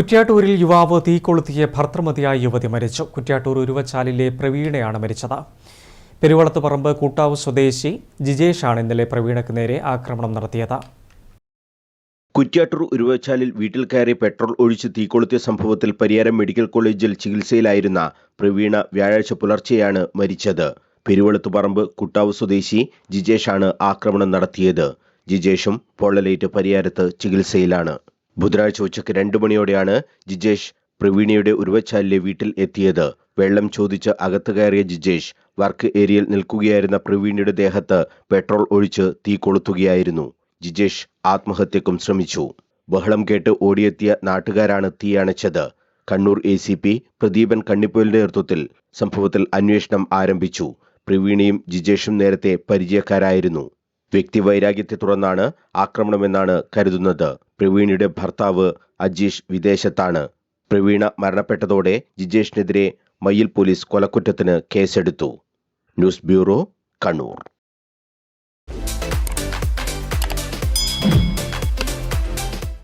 കുറ്റ്യാട്ടൂരിൽ യുവാവ് തീ കൊളുത്തിയ ഭർത്തൃമതിയായ യുവതി മരിച്ചു. കുറ്റ്യാട്ടൂർ ഉരുവച്ചാലിലെ പ്രവീണയാണ് മരിച്ചത്. പെരുവളത്ത് പറമ്പ് കൂട്ടാവ് സ്വദേശി ജിജേഷാണ് ഇന്നലെ പ്രവീണയ്ക്ക് നേരെ ആക്രമണം നടത്തിയത്. കുറ്റ്യാട്ടൂർ ഉരുവച്ചാലിൽ വീട്ടിൽ കയറി പെട്രോൾ ഒഴിച്ച് തീകൊളുത്തിയ സംഭവത്തിൽ പരിയാരം മെഡിക്കൽ കോളേജിൽ ചികിത്സയിലായിരുന്ന പ്രവീണ വ്യാഴാഴ്ച പുലർച്ചെയാണ് മരിച്ചത്. പെരുവളത്തുപറമ്പ് കുട്ടാവ് സ്വദേശി ജിജേഷാണ് ആക്രമണം നടത്തിയത്. ജിജേഷും പൊള്ളലേറ്റ് പരിയാരത്ത് ചികിത്സയിലാണ്. ബുധനാഴ്ച ഉച്ചയ്ക്ക് രണ്ടു മണിയോടെയാണ് ജിജേഷ് പ്രവീണയുടെ ഉരുവച്ചാലിലെ വീട്ടിൽ എത്തിയത്. വെള്ളം ചോദിച്ച് അകത്ത് കയറിയ ജിജേഷ് വർക്ക് ഏരിയയിൽ നിൽക്കുകയായിരുന്ന പ്രവീണയുടെ ദേഹത്ത് പെട്രോൾ ഒഴിച്ച് തീ കൊളുത്തുകയായിരുന്നു. ജിജേഷ് ആത്മഹത്യക്കും ശ്രമിച്ചു. ബഹളം കേട്ട് ഓടിയെത്തിയ നാട്ടുകാരാണ് തീ അണച്ചത്. Kannur A C P Pradeepan കണ്ണിപ്പോലിന്റെ നേതൃത്വത്തിൽ സംഭവത്തിൽ അന്വേഷണം ആരംഭിച്ചു. പ്രവീണയും ജിജേഷും നേരത്തെ പരിചയക്കാരായിരുന്നു. വ്യക്തിവൈരാഗ്യത്തെ തുടർന്നാണ് ആക്രമണമെന്നാണ് കരുതുന്നത്. പ്രവീണയുടെ ഭർത്താവ് അജീഷ് വിദേശത്താണ്. പ്രവീണ മരണപ്പെട്ടതോടെ ജിജേഷിനെതിരെ മയ്യിൽ പോലീസ് കൊലക്കുറ്റത്തിന് കേസെടുത്തു. News bureau Kannur.